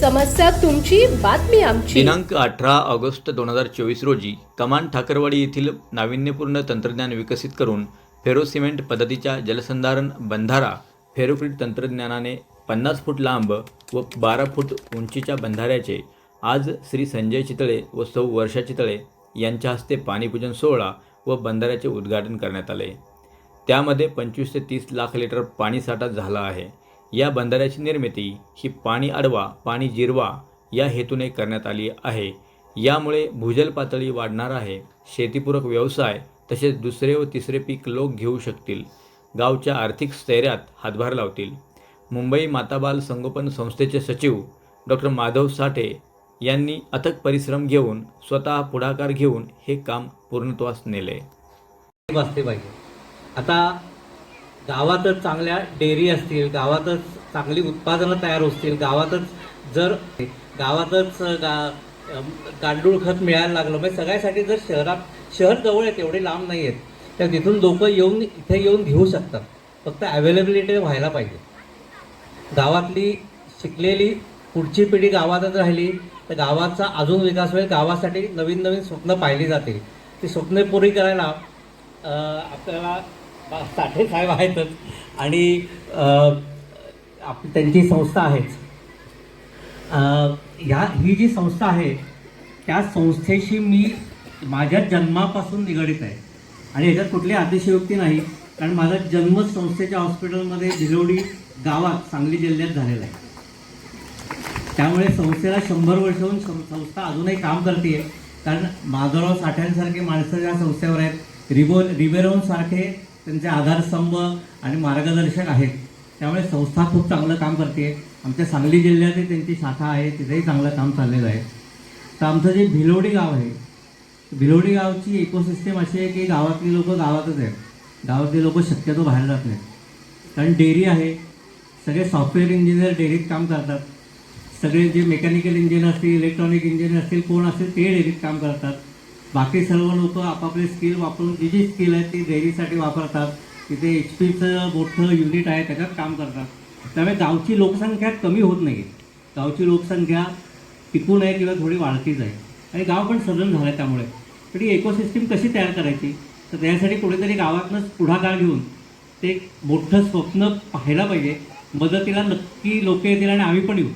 समस्या तुमची बातमी आमची. दिनांक अठरा ऑगस्ट दोन हजार चोवीस रोजी कमान ठाकरवाडी येथील नाविन्यपूर्ण तंत्रज्ञान विकसित करून फेरो सिमेंट पद्धतीच्या जलसंधारण बंधारा फेरोक्रिट तंत्रज्ञानाने पन्नास फूट लांब व बारा फूट उंचीच्या बंधाऱ्याचे आज श्री संजय चितळे व सौ वर्षा चितळे यांच्या हस्ते पाणीपूजन सोहळा व बंधाऱ्याचे उद्घाटन करण्यात आले. त्यामध्ये पंचवीस ते तीस लाख लिटर पाणीसाठा झाला आहे. या बंधाऱ्याची निर्मिती ही पाणी अडवा पाणी जिरवा या हेतूने करण्यात आली आहे. यामुळे भूजल पातळी वाढणार आहे. शेतीपूरक व्यवसाय तसेच दुसरे व तिसरे पीक लोक घेऊ शकतील. गावच्या आर्थिक स्थैर्यात हातभार लावतील. मुंबई माताबाल संगोपन संस्थेचे सचिव डॉक्टर माधव साठे यांनी अथक परिश्रम घेऊन स्वतः पुढाकार घेऊन हे काम पूर्णत्वास नेले. बसते पाहिजे आता गावातच चांगल्या डेअरी असतील गावातच चांगली उत्पादनं तयार होतील गावातच जर गावातच गा गांडूळ खत मिळायला लागलं म्हणजे सगळ्यासाठी जर शहरात शहर जवळ आहेत एवढे लांब नाही आहेत तर तिथून लोक येऊन इथे येऊन घेऊ शकतात. फक्त अवेलेबिलिटी व्हायला पाहिजे. गावातली शिकलेली पुढची पिढी गावातच राहिली तर गावाचा अजून विकास होईल गावासाठी नवीन नवीन स्वप्न पाहिली जातील. ती स्वप्ने पुरी करायला आपल्याला साठे साहेब आहेतच. आणि आप त्यांची संस्था आहेच. ह्या ही जी संस्था आहे त्या संस्थेशी मी माझ्या जन्मापासून निगडीत आहे. आणि याच्यात कुठली अतिशयोक्ती नाही कारण माझा जन्म संस्थेच्या हॉस्पिटलमध्ये भिलवडी गावात सांगली जिल्ह्यात झालेला आहे. त्यामुळे संस्थेला शंभर वर्षहून संस्था अजूनही काम करते कारण माधवराव साठ्यांसारखे माणसं या संस्थेवर आहेत. रिबो रिबेरोनसारखे त्यांचे आधारस्तंभ आणि मार्गदर्शक आहेत. त्यामुळे संस्था खूप चांगलं काम करते. आमच्या सांगली जिल्ह्यातही त्यांची शाखा आहे तिथेही चांगलं काम चाललेलं आहे. तर आमचं जे भिलोडी गाव आहे भिलोडी गावची इकोसिस्टम अशी आहे की गावातली लोक गावातच आहेत. गावातली लोक शक्यतो बाहेर जात नाहीत. कारण डेअरी आहे सगळे सॉफ्टवेअर इंजिनियर डेअरीत काम करतात. सगळे जे मेकॅनिकल इंजिन असतील इलेक्ट्रॉनिक इंजिनियर असतील कोण असतील ते डेअरीत काम करतात. बाकी सर्व लोक आपापले स्किल वापरून जी जी स्किल आहेत ती डेअरीसाठी वापरतात. तिथे एच पीचं मोठं युनिट आहे त्याच्यात काम करतात. त्यामुळे गावची लोकसंख्या कमी होत नाही. गावची लोकसंख्या टिकून आहे किंवा थोडी वाढतीच आहे. आणि गाव पण सदन झालं आहे त्यामुळे. तर ही इकोसिस्टीम कशी तयार करायची? तर त्यासाठी कुठेतरी गावातनंच पुढाकार घेऊन ते एक मोठं स्वप्न पाहायला पाहिजे. मदतीला नक्की लोक येतील आणि आम्ही पण येऊ.